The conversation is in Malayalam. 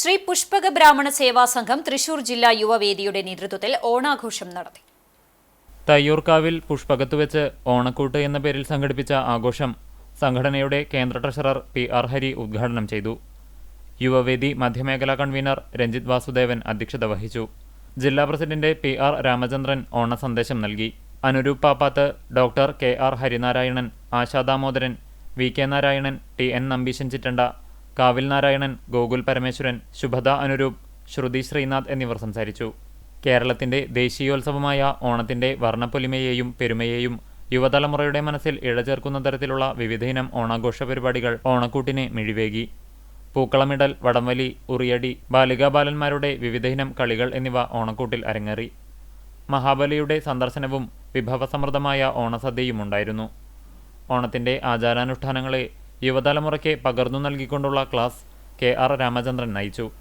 ശ്രീ പുഷ്പക ബ്രാഹ്മണ സേവാ സംഘം തൃശൂർ ജില്ലാ യുവവേദിയുടെ നേതൃത്വത്തിൽ ഓണാഘോഷം നടത്തി. തയ്യൂർക്കാവിൽ പുഷ്പകത്ത് വെച്ച് ഓണക്കൂട്ട് എന്ന പേരിൽ സംഘടിപ്പിച്ച ആഘോഷം സംഘടനയുടെ കേന്ദ്ര ട്രഷറർ പി ആർ ഹരി ഉദ്ഘാടനം ചെയ്തു. യുവവേദി മധ്യമേഖലാ കൺവീനർ രഞ്ജിത് വാസുദേവൻ അധ്യക്ഷത വഹിച്ചു. ജില്ലാ പ്രസിഡന്റ് പി ആർ രാമചന്ദ്രൻ ഓണ സന്ദേശം നൽകി. Anuroop Pappath doctor K R Harinarayanan Asha Damodaran V K Narayanan T N Nambeesan Chittanda Kavil Narayanan Gokul Parameswaran ശുഭദ Anuroop ശ്രുതി ശ്രീനാഥ് എന്നിവർ സംസാരിച്ചു. കേരളത്തിന്റെ ദേശീയോത്സവമായ ഓണത്തിന്റെ വർണപ്പൊലിമയെയും പെരുമയെയും യുവതലമുറയുടെ മനസ്സിൽ ഇഴചേർക്കുന്ന തരത്തിലുള്ള വിവിധയിനം ഓണാഘോഷ പരിപാടികൾ ഓണക്കൂട്ടിനെ മിഴിവേകി. പൂക്കളമിടൽ വടംവലി ഉറിയടി ബാലികാബാലന്മാരുടെ വിവിധയിനം കളികൾ എന്നിവ ഓണക്കൂട്ടിൽ അരങ്ങേറി. മഹാബലിയുടെ സന്ദർശനവും വിഭവസമൃദ്ധമായ ഓണസദ്യയും ഉണ്ടായിരുന്നു. ഓണത്തിന്റെ ആചാരാനുഷ്ഠാനങ്ങളെ യുവതലമുറയ്ക്ക് പകർന്നു നൽകിക്കൊണ്ടുള്ള ക്ലാസ് കെ ആർ രാമചന്ദ്രൻ നയിച്ചു